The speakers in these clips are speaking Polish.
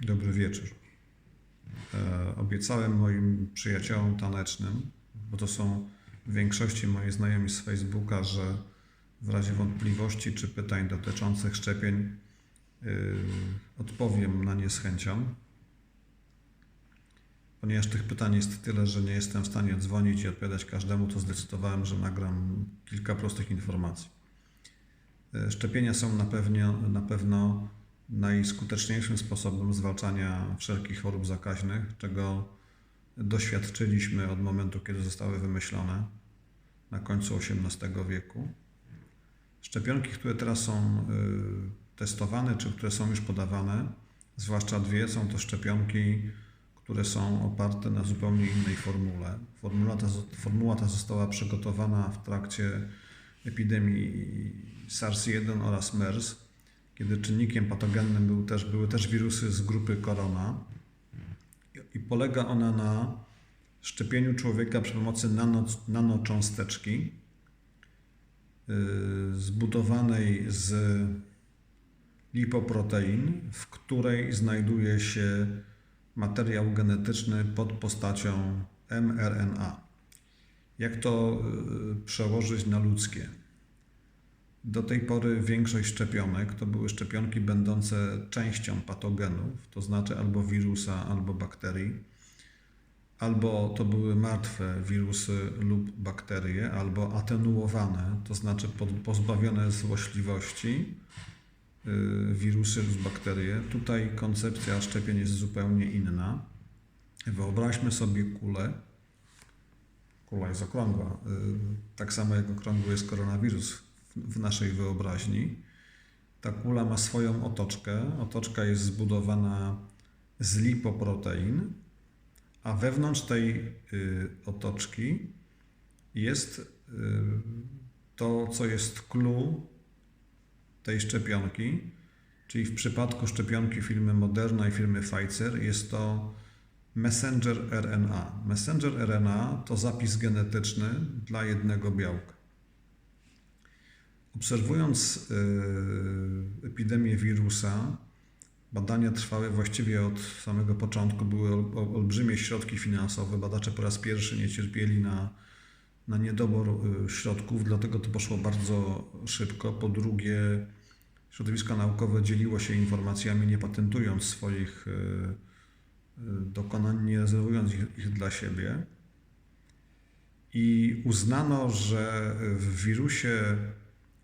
Dobry wieczór. E, obiecałem moim przyjaciołom tanecznym, bo to są w większości moi znajomi z Facebooka, że w razie wątpliwości czy pytań dotyczących szczepień yy, odpowiem na nie z chęcią. Ponieważ tych pytań jest tyle, że nie jestem w stanie dzwonić i odpowiadać każdemu, to zdecydowałem, że nagram kilka prostych informacji. Yy, Szczepienia są na pewno, na pewno najskuteczniejszym sposobem zwalczania wszelkich chorób zakaźnych, czego doświadczyliśmy od momentu, kiedy zostały wymyślone na końcu XVIII wieku. Szczepionki, które teraz są y, testowane, czy które są już podawane, zwłaszcza dwie, są to szczepionki, które są oparte na zupełnie innej formule. Formuła ta, formuła ta została przygotowana w trakcie epidemii SARS-1 oraz MERS, kiedy czynnikiem patogennym był też, były też wirusy z grupy korona i polega ona na szczepieniu człowieka przy pomocy nano, nanocząsteczki yy, zbudowanej z lipoprotein, w której znajduje się materiał genetyczny pod postacią mRNA. Jak to yy, przełożyć na ludzkie? Do tej pory większość szczepionek to były szczepionki będące częścią patogenów, to znaczy albo wirusa, albo bakterii, albo to były martwe wirusy lub bakterie, albo atenuowane, to znaczy pozbawione złośliwości y, wirusy lub bakterie. Tutaj koncepcja szczepień jest zupełnie inna. Wyobraźmy sobie kulę. Kula jest okrągła, y, tak samo jak okrągły jest koronawirus w naszej wyobraźni. Ta kula ma swoją otoczkę. Otoczka jest zbudowana z lipoprotein, a wewnątrz tej y, otoczki jest y, to, co jest clue tej szczepionki, czyli w przypadku szczepionki firmy Moderna i firmy Pfizer jest to messenger RNA. Messenger RNA to zapis genetyczny dla jednego białka. Obserwując y, epidemię wirusa, badania trwały właściwie od samego początku, były olbrzymie środki finansowe. Badacze po raz pierwszy nie cierpieli na, na niedobór y, środków, dlatego to poszło bardzo szybko. Po drugie, środowisko naukowe dzieliło się informacjami, nie patentując swoich y, dokonań, nie rezerwując ich, ich dla siebie. I uznano, że w wirusie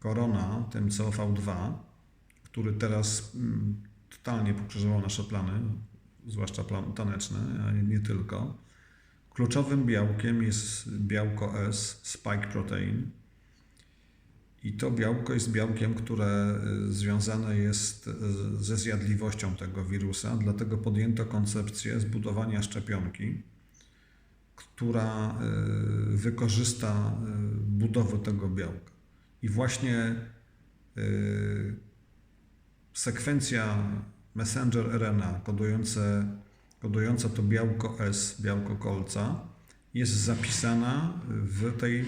korona, tym COV2, który teraz mm, totalnie pokrzyżował nasze plany, zwłaszcza plan taneczne, a nie tylko. Kluczowym białkiem jest białko S, spike protein. I to białko jest białkiem, które y, związane jest y, ze zjadliwością tego wirusa, dlatego podjęto koncepcję zbudowania szczepionki, która y, wykorzysta budowę tego białka. I właśnie yy, sekwencja messenger RNA kodujące, kodująca to białko S, białko kolca, jest zapisana w, tej,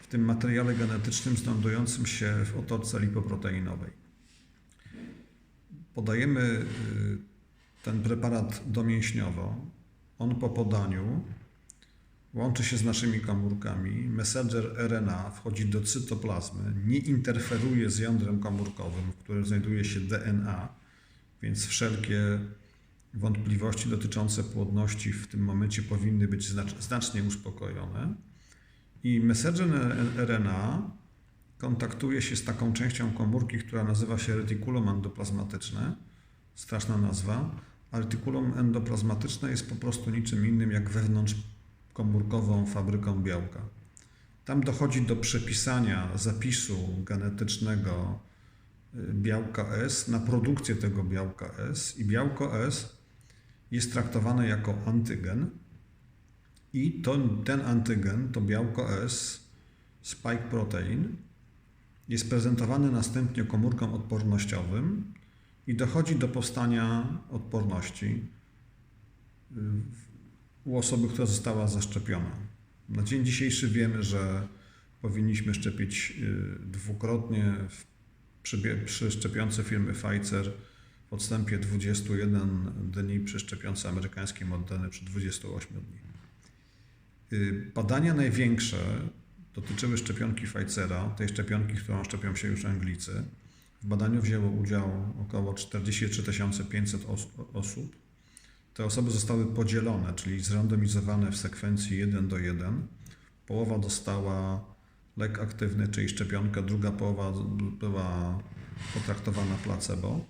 w tym materiale genetycznym znajdującym się w otoczce lipoproteinowej. Podajemy yy, ten preparat domięśniowo. On po podaniu łączy się z naszymi komórkami. Messenger RNA wchodzi do cytoplazmy, nie interferuje z jądrem komórkowym, w którym znajduje się DNA, więc wszelkie wątpliwości dotyczące płodności w tym momencie powinny być znacznie uspokojone. I messenger RNA kontaktuje się z taką częścią komórki, która nazywa się retikulum endoplazmatyczne. Straszna nazwa. A retikulum endoplazmatyczne jest po prostu niczym innym jak wewnątrz komórkową fabryką białka. Tam dochodzi do przepisania zapisu genetycznego y, białka S na produkcję tego białka S i białko S jest traktowane jako antygen i to, ten antygen, to białko S, spike protein, jest prezentowany następnie komórkom odpornościowym i dochodzi do powstania odporności y, u osoby, która została zaszczepiona. Na dzień dzisiejszy wiemy, że powinniśmy szczepić y, dwukrotnie przy, przy szczepionce firmy Pfizer w odstępie 21 dni przy szczepionce amerykańskiej Moderny przy 28 dni. Y, Badania największe dotyczyły szczepionki Pfizera, tej szczepionki, którą szczepią się już Anglicy. W badaniu wzięło udział około 43 500 os- osób. Te osoby zostały podzielone, czyli zrandomizowane w sekwencji 1 do 1. Połowa dostała lek aktywny, czyli szczepionkę, druga połowa była potraktowana placebo,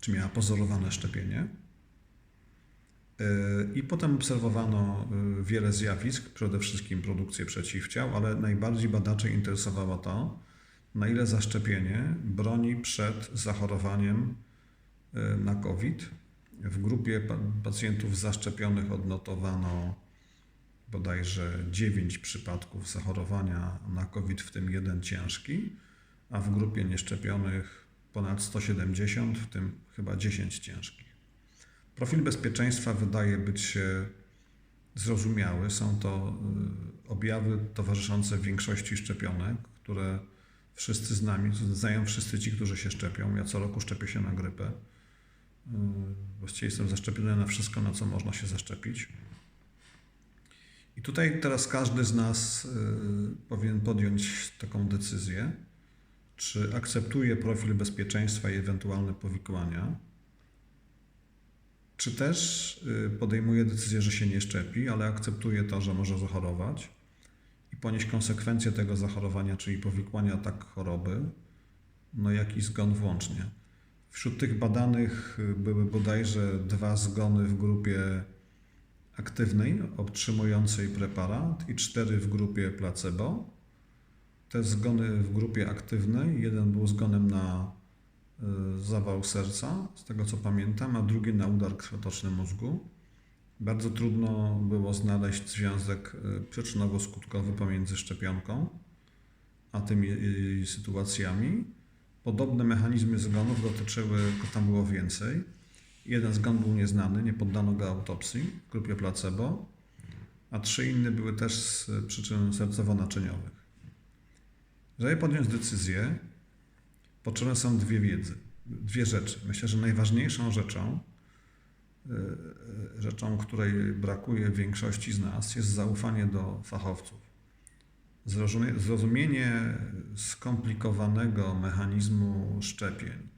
czy miała pozorowane szczepienie. Yy, I potem obserwowano yy, wiele zjawisk, przede wszystkim produkcję przeciwciał, ale najbardziej badaczy interesowało to, na ile zaszczepienie broni przed zachorowaniem yy, na COVID. W grupie pa- pacjentów zaszczepionych odnotowano bodajże 9 przypadków zachorowania na COVID, w tym jeden ciężki, a w grupie nieszczepionych ponad 170, w tym chyba 10 ciężkich. Profil bezpieczeństwa wydaje być się zrozumiały. Są to y, objawy towarzyszące większości szczepionek, które wszyscy z nami, znają wszyscy ci, którzy się szczepią. Ja co roku szczepię się na grypę. Y, Właściwie jestem zaszczepiony na wszystko, na co można się zaszczepić. I tutaj teraz każdy z nas y, powinien podjąć taką decyzję, czy akceptuje profil bezpieczeństwa i ewentualne powikłania, czy też y, podejmuje decyzję, że się nie szczepi, ale akceptuje to, że może zachorować i ponieść konsekwencje tego zachorowania, czyli powikłania tak choroby, no jak i zgon włącznie. Wśród tych badanych y, były bodajże dwa zgony w grupie aktywnej, otrzymującej preparat i cztery w grupie placebo. Te zgony w grupie aktywnej, jeden był zgonem na y, zawał serca, z tego co pamiętam, a drugi na udar krwotoczny mózgu. Bardzo trudno było znaleźć związek y, przyczynowo-skutkowy pomiędzy szczepionką a tymi sytuacjami. Podobne mechanizmy zgonów dotyczyły, tam było więcej. Jeden zgon był nieznany, nie poddano go autopsji w grupie placebo, a trzy inne były też z przyczyn sercowo-naczyniowych. Żeby podjąć decyzję, potrzebne są dwie wiedzy, dwie rzeczy. Myślę, że najważniejszą rzeczą, y, rzeczą, której brakuje większości z nas, jest zaufanie do fachowców. Zrozumie- Zrozumienie skomplikowanego mechanizmu szczepień,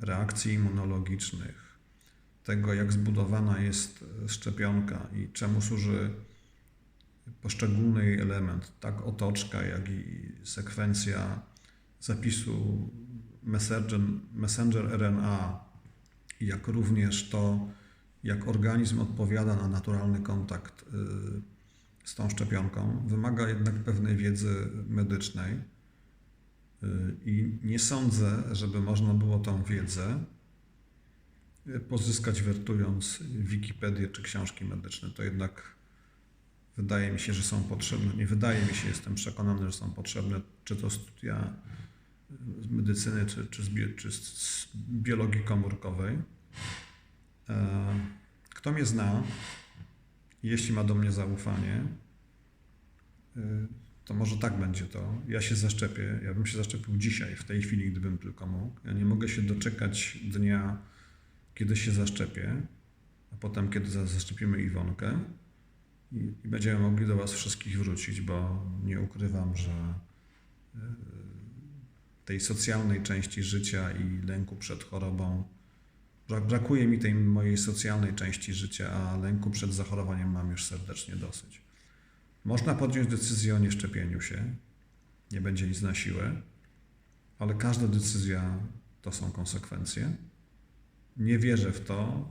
reakcji immunologicznych, tego, jak zbudowana jest szczepionka i czemu służy poszczególny jej element, tak otoczka, jak i sekwencja zapisu messenger, messenger RNA, jak również to, jak organizm odpowiada na naturalny kontakt y, z tą szczepionką, wymaga jednak pewnej wiedzy medycznej. I nie sądzę, żeby można było tą wiedzę pozyskać wertując Wikipedię czy książki medyczne. To jednak wydaje mi się, że są potrzebne. Nie wydaje mi się, jestem przekonany, że są potrzebne, czy to studia z medycyny, czy, czy, z, bio, czy z biologii komórkowej. E, Kto mnie zna, jeśli ma do mnie zaufanie, e, to może tak będzie to. Ja się zaszczepię. Ja bym się zaszczepił dzisiaj, w tej chwili, gdybym tylko mógł. Ja nie mogę się doczekać dnia, kiedy się zaszczepię, a potem, kiedy za- zaszczepimy Iwonkę i, i będziemy mogli do Was wszystkich wrócić, bo nie ukrywam, że y, tej socjalnej części życia i lęku przed chorobą bra- brakuje mi tej mojej socjalnej części życia, a lęku przed zachorowaniem mam już serdecznie dosyć. Można podjąć decyzję o nieszczepieniu się, nie będzie nic na siłę, ale każda decyzja to są konsekwencje. Nie wierzę w to,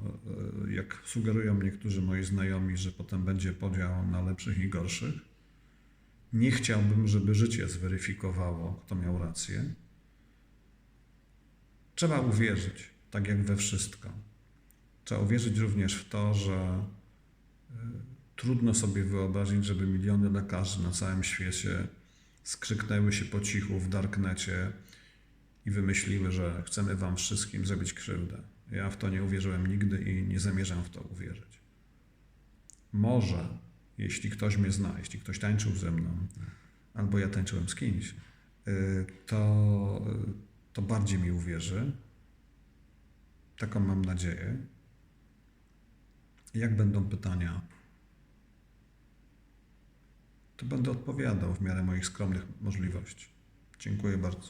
jak sugerują niektórzy moi znajomi, że potem będzie podział na lepszych i gorszych. Nie chciałbym, żeby życie zweryfikowało, kto miał rację. Trzeba uwierzyć, tak jak we wszystko. Trzeba uwierzyć również w to, że trudno sobie wyobrazić, żeby miliony lekarzy na całym świecie skrzyknęły się po cichu w darknecie i wymyśliły, że chcemy wam wszystkim zrobić krzywdę. Ja w to nie uwierzyłem nigdy i nie zamierzam w to uwierzyć. Może, jeśli ktoś mnie zna, jeśli ktoś tańczył ze mną, albo ja tańczyłem z kimś, y, to, to bardziej mi uwierzy. Taką mam nadzieję. Jak będą pytania, to będę odpowiadał w miarę moich skromnych możliwości. Dziękuję bardzo.